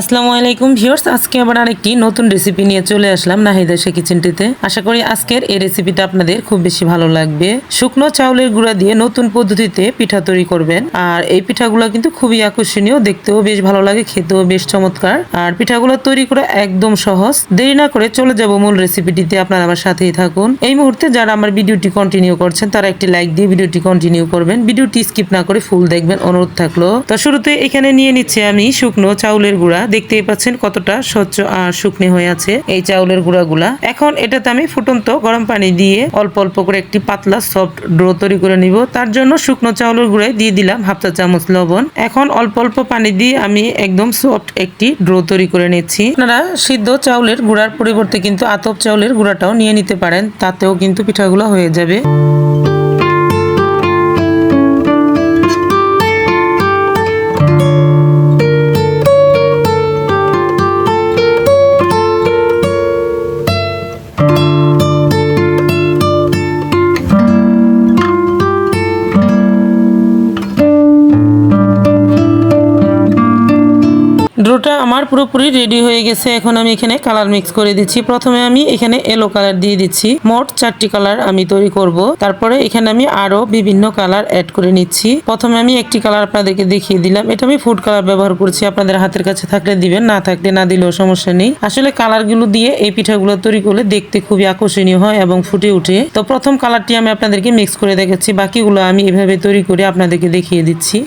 আসসালামু আলাইকুম ভিউয়ার্স, আজকে আবার আরেকটি নতুন রেসিপি নিয়ে চলে আসলাম নাহিদা সে কিচেনটিতে আশা করি আজকের এই রেসিপিটা আপনাদের খুব বেশি ভালো লাগবে। শুকনো চাউলের গুঁড়া দিয়ে নতুন পদ্ধতিতে পিঠা তৈরি করবেন। আর এই পিঠাগুলো কিন্তু খুবই আকর্ষণীয়, দেখতেও বেশ ভালো লাগে, খেতেও বেশ চমৎকার। আর পিঠাগুলো তৈরি করা একদম সহজ। দেরি না করে চলে যাব মূল রেসিপিটিতে আপনারা আমার সাথেই থাকুন। এই মুহূর্তে যারা আমার ভিডিওটি কন্টিনিউ করছেন, তারা একটি লাইক দিয়ে ভিডিওটি কন্টিনিউ করবেন। ভিডিওটি স্কিপ না করে ফুল দেখবেন, অনুরোধ থাকল। তো শুরুতে এখানে নিয়ে নিচ্ছে আমি শুকনো চাউলের গুঁড়া। দেখতেই পাচ্ছেন কতটা স্বচ্ছ আর শুকনো হয়ে আছে এই চাউলের গুঁড়াগুলা। এখন এটাতে আমি ফুটন্ত গরম পানি দিয়ে অল্প অল্প করে একটি পাতলা সফট ড্রো তৈরি করে নিব। তার জন্য শুকনো চাউলের গুঁড়ায় দিয়ে দিলাম হাফ চা চামচ লবণ। এখন অল্প অল্প পানি দিয়ে আমি একদম সফট একটি ড্রো তৈরি করে নিচ্ছি। আপনারা সিদ্ধ চাউলের গুঁড়ার পরিবর্তে কিন্তু আতপ চাউলের গুঁড়াটাও নিয়ে নিতে পারেন, তাতেও কিন্তু পিঠাগুলো হয়ে যাবে। ড্রোটা আমার পুরোপুরি রেডি হয়ে গেছে। এখন আমি এখানে কালার মিক্স করে দিচ্ছি। প্রথমে আমি এখানে এলো কালার দিয়ে দিচ্ছি। মোট চারটি কালার আমি তৈরি করব। তারপরে এখানে আমি আরও বিভিন্ন কালার অ্যাড করে নিচ্ছি। প্রথমে আমি একটি কালার আপনাদেরকে দেখিয়ে দিলাম। এটা আমি ফুড কালার ব্যবহার করছি। আপনাদের হাতের কাছে থাকলে দিবেন, না থাকলে না দিলেও সমস্যা নেই। আসলে কালারগুলো দিয়ে এই পিঠাগুলো তৈরি করলে দেখতে খুবই আকর্ষণীয় হয় এবং ফুটে ওঠে। তো প্রথম কালারটি আমি আপনাদেরকে মিক্স করে দেখাচ্ছি। বাকিগুলো আমি এভাবে তৈরি করে আপনাদেরকে দেখিয়ে দিচ্ছি।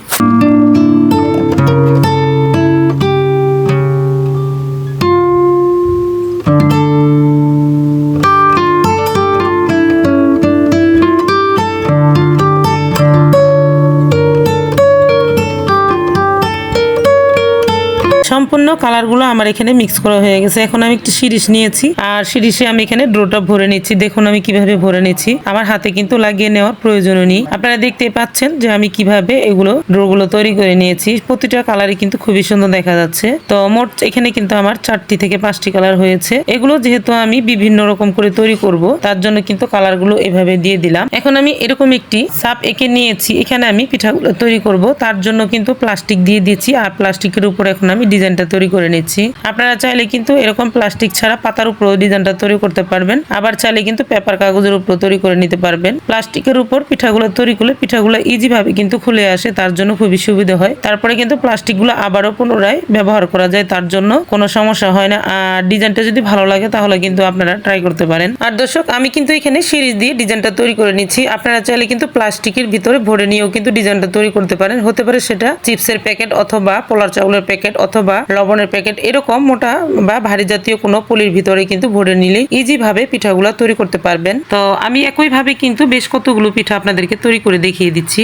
কালারগুলো আমার এখানে মিক্স করা হয়ে গেছে। এখন আমি একটি শিরিষ নিয়েছি। আর শিরিষে আমি এখানে ড্রোটা ভরে নিচ্ছি। দেখুন আমি কীভাবে ভরে নিচ্ছি। আমার হাতে কিন্তু লাগিয়ে নেওয়ার প্রয়োজন নেই। আপনারা দেখতে পাচ্ছেন যে আমি কীভাবে এগুলো ড্রোগুলো তৈরি করে নিয়েছি। প্রতিটা কালারই কিন্তু খুবই সুন্দর দেখা যাচ্ছে। তো মোট এখানে কিন্তু আমার চারটি থেকে পাঁচটি কালার হয়েছে। এগুলো যেহেতু আমি বিভিন্ন রকম করে তৈরি করব, তার জন্য কিন্তু কালারগুলো এভাবে দিয়ে দিলাম। এখন আমি এরকম একটি সাপ এঁকে নিয়েছি। এখানে আমি পিঠাগুলো তৈরি করব। তার জন্য কিন্তু প্লাস্টিক দিয়ে দিয়েছি আর প্লাস্টিকের উপর এখন আমি ডিজাইনটা তৈরি করে নিচ্ছি। আপনারা চাইলে কিন্তু এরকম প্লাস্টিক ছাড়া পাতার উপর ডিজাইনটা তৈরি করতে পারবেন। আবার চাইলে কিন্তু পেপার কাগজের উপর তৈরি করে নিতে পারবেন। প্লাস্টিকের উপর পিঠাগুলো তৈরি করলে পিঠাগুলো ইজি ভাবে কিন্তু খুলে আসে, তার জন্য খুবই সুবিধা হয়। তারপরে কিন্তু প্লাস্টিকগুলো আবারও পুনরায় ব্যবহার করা যায়, তার জন্য কোনো সমস্যা হয় না। আর ডিজাইনটা যদি ভালো লাগে তাহলে কিন্তু আপনারা ট্রাই করতে পারেন। আর দর্শক, আমি কিন্তু এখানে সিরিজ দিয়ে ডিজাইনটা তৈরি করে নিচ্ছি। আপনারা চাইলে কিন্তু প্লাস্টিকের ভিতরে ভরে নিয়েও কিন্তু ডিজাইনটা তৈরি করতে পারেন। হতে পারে সেটা চিপসের প্যাকেট অথবা পোলার চাউলের প্যাকেট অথবা লবণের প্যাকেট এরকম মোটা বা ভারী জাতীয় কোনো পুলির ভিতরে কিন্তু ভরে নিলে ইজি ভাবে পিঠাগুলো তৈরি করতে পারবেন। তো আমি একই ভাবে কিন্তু বেশ কতগুলো পিঠা আপনাদেরকে তৈরি করে দেখিয়ে দিচ্ছি।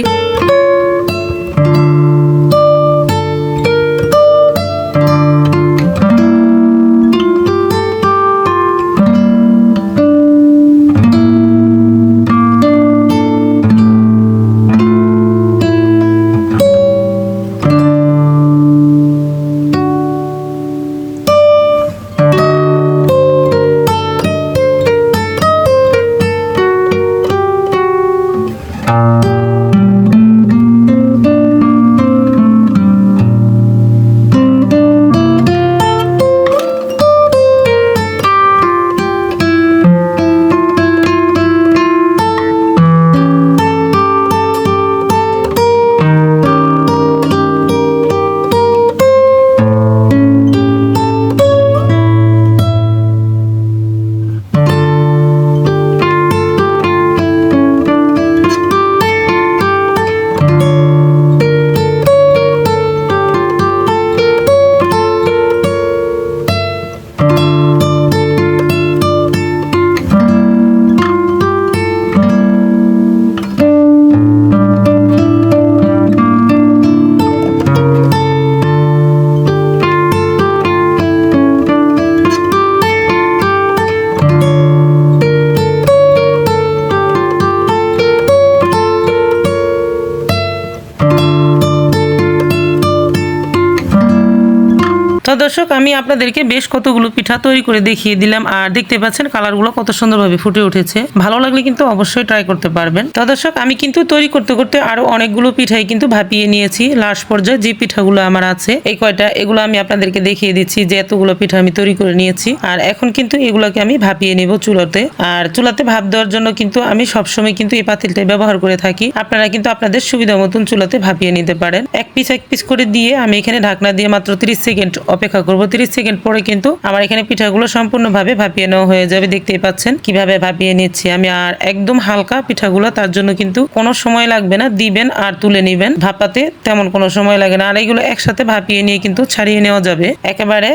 দর্শক, আমি আপনাদেরকে বেশ কতগুলো পিঠা তৈরি করে দেখিয়ে দিলাম আর দেখতে পাচ্ছেন কালারগুলো কত সুন্দরভাবে ফুটে উঠেছে। ভালো লাগলে কিন্তু অবশ্যই ট্রাই করতে পারবেন। তো দর্শক, আমি কিন্তু তৈরি করতে করতে আরও অনেকগুলো পিঠাই কিন্তু ভাপিয়ে নিয়েছি। লাস্ট পর্যায়ে যে পিঠাগুলো আমার আছে, এই কয়টা, এগুলো আমি আপনাদেরকে দেখিয়ে দিচ্ছি যে এতগুলো পিঠা আমি তৈরি করে নিয়েছি। আর এখন কিন্তু এগুলোকে আমি ভাপিয়ে নেব চুলাতে। আর চুলাতে ভাপ দেওয়ার জন্য কিন্তু আমি সবসময় কিন্তু এই পাতিলটাই ব্যবহার করে থাকি। আপনারা কিন্তু আপনাদের সুবিধা মতন চুলাতে ভাপিয়ে নিতে পারেন। এক পিস এক পিস করে দিয়ে আমি এখানে ঢাকনা দিয়ে মাত্র 30 সেকেন্ড অপেক্ষা করব। 30 সেকেন্ড পরে কিন্তু আমার এখানে পিঠাগুলো সম্পূর্ণভাবে ভাপিয়ে নেওয়া হয়ে যাবে, দেখতেই পাচ্ছেন। কীভাবে ভাপিয়ে নিচ্ছি আমি আর একদম হালকা পিঠাগুলো, তার জন্য কিন্তু কোনো সময় লাগবে না। দিবেন আর তুলে নিবেন। ভাপাতে তেমন কোনো সময় লাগে না। আর এগুলো একসাথে ভাপিয়ে নিয়ে কিন্তু ছাড়িয়ে নেওয়া যাবে। একেবারে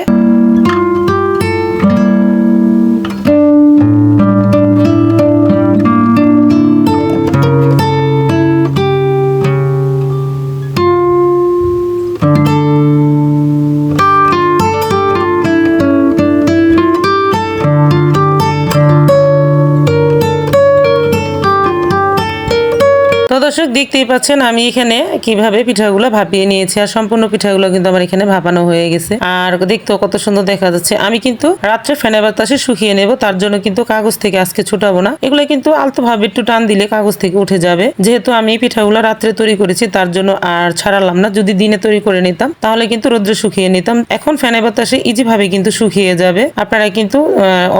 তো দর্শক, দেখতেই পাচ্ছেন আমি এখানে কীভাবে পিঠাগুলো ভাপিয়ে নিয়েছি। আর সম্পূর্ণ পিঠাগুলো কিন্তু আমার এখানে ভাপানো হয়ে গেছে। আর দেখতেও কত সুন্দর দেখা যাচ্ছে। আমি কিন্তু রাত্রে ফ্যানের বাতাসে শুকিয়ে নেব, তার জন্য কিন্তু কাগজ থেকে আজকে ছুটাবো না। এগুলো কিন্তু আলতো ভাবে একটু টান দিলে কাগজ থেকে উঠে যাবে। যেহেতু আমি পিঠাগুলো রাত্রে তৈরি করেছি, তার জন্য আর ছাড়ালাম না। যদি দিনে তৈরি করে নিতাম, তাহলে কিন্তু রোদ্রে শুকিয়ে নিতাম। এখন ফ্যানের বাতাসে ইজি ভাবে কিন্তু শুকিয়ে যাবে। আপনারা কিন্তু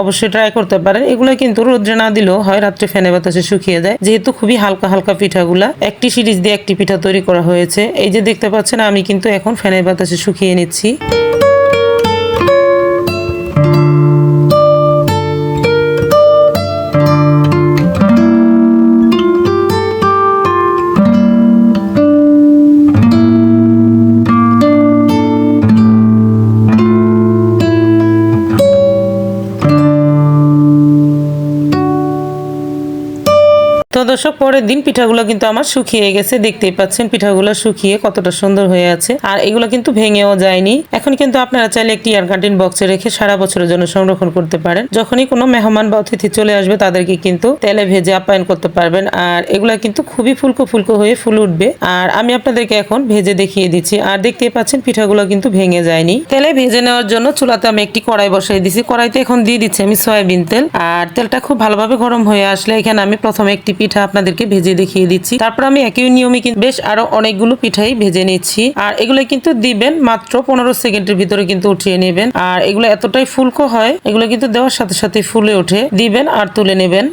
অবশ্যই ট্রাই করতে পারেন। এগুলো কিন্তু রোদ্রে না দিলেও হয়, রাত্রে ফ্যানের বাতাসে শুকিয়ে যায়। যেহেতু খুবই হালকা হালকা পিঠাগুলা। একটি সিরিজ দিয়ে একটি পিঠা তৈরি করা হয়েছে। এই যে দেখতে পাচ্ছেন, আমি কিন্তু এখন ফ্যানের বাতাসে শুকিয়ে নিচ্ছি। তো দর্শক পরের দিন পিঠাগুলো কিন্তু আমার শুকিয়ে গেছে, দেখতেই পাচ্ছেন পিঠাগুলো শুকিয়ে কতটা সুন্দর হয়ে আছে। আর এগুলো কিন্তু ভেঙেও যায়নি। এখন কিন্তু আপনারা চাইলে একটি এয়ার কার্টিন বক্সে রেখে সারা বছরের জন্য সংরক্ষণ করতে পারেন। যখনই কোনো মেহমান বা অতিথি চলে আসবে, তাদেরকে কিন্তু তেলে ভেজে আপ্যায়ন করতে পারবেন। আর এগুলা কিন্তু খুবই ফুলকো ফুলকো হয়ে ফুল উঠবে। আর আমি আপনাদেরকে এখন ভেজে দেখিয়ে দিচ্ছি। আর দেখতেই পাচ্ছেন পিঠাগুলো কিন্তু ভেঙে যায়নি। তেলে ভেজে নেওয়ার জন্য চুলাতে আমি একটি কড়াই বসাই দিছি কড়াইতে এখন দিয়ে দিচ্ছি আমি সয়াবিন তেল। আর তেলটা খুব ভালোভাবে গরম হয়ে আসলে এখানে আমি প্রথমে একটি পিঠা আপনাদেরকে ভেজে দেখিয়ে দিচ্ছি। তারপর আমি একই নিয়মে কিন্তু বেশ আরও অনেকগুলো পিঠাই ভেজে নিচ্ছি। আর এগুলো কিন্তু দিবেন মাত্র পনেরো সেকেন্ডের ভিতরে কিন্তু উঠিয়ে নেবেন। আর এগুলো এতটাই ফুলকো হয়, এগুলো কিন্তু দেওয়ার সাথে সাথে ফুলে ওঠে। দিবেন আর তুলে নেবেন।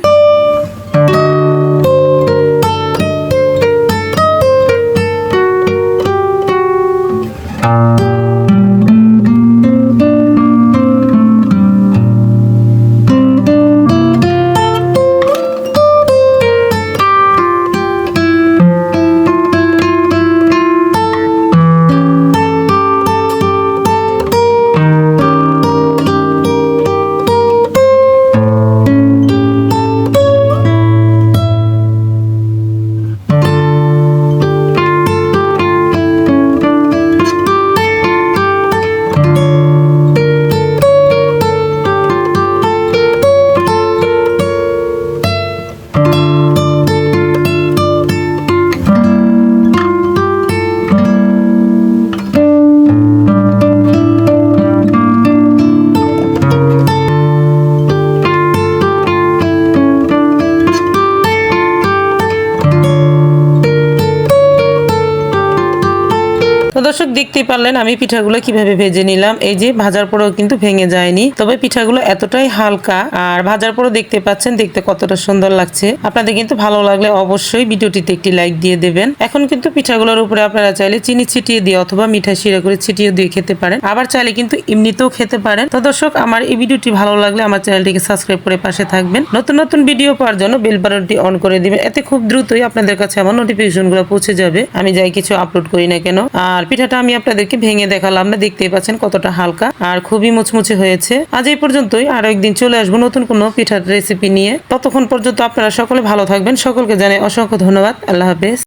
তো দর্শক দেখতেই পারলেন আমি পিঠাগুলো কীভাবে ভেজে নিলাম। এই যে ভাজার পরেও কিন্তু ভেঙে যায়নি। তবে পিঠাগুলো এতটাই হালকা আর ভাজার পরেও দেখতে পাচ্ছেন, দেখতে কতটা সুন্দর লাগছে। আপনাদের কিন্তু ভালো লাগলে অবশ্যই ভিডিওটিতে একটি লাইক দিয়ে দেবেন। এখন কিন্তু পিঠাগুলোর উপরে আপনারা চাইলে চিনি ছিটিয়ে দিয়ে অথবা মিঠা শিরা করে ছিটিয়ে দিয়ে খেতে পারেন। আবার চাইলে কিন্তু এমনিতেও খেতে পারেন। তো দর্শক, আমার এই ভিডিওটি ভালো লাগলে আমার চ্যানেলটিকে সাবস্ক্রাইব করে পাশে থাকবেন। নতুন নতুন ভিডিও পাওয়ার জন্য বেল বাটনটি অন করে দিবেন। এতে খুব দ্রুতই আপনাদের কাছে আমার নোটিফিকেশনগুলো পৌঁছে যাবে। আমি যাই কিছু আপলোড করি না কেন। আর পিঠাটা আমি আপনাদেরকে ভেঙে দেখালাম। না দেখতেই পাচ্ছেন কতটা হালকা আর খুবই মুচমুচে হয়েছে। আজ এই পর্যন্তই। আরও একদিন চলে আসব নতুন কোনো পিঠার রেসিপি নিয়ে। ততক্ষণ পর্যন্ত আপনারা সকলে ভালো থাকবেন। সকলকে জানাই অসংখ্য ধন্যবাদ। আল্লাহ হাফেজ।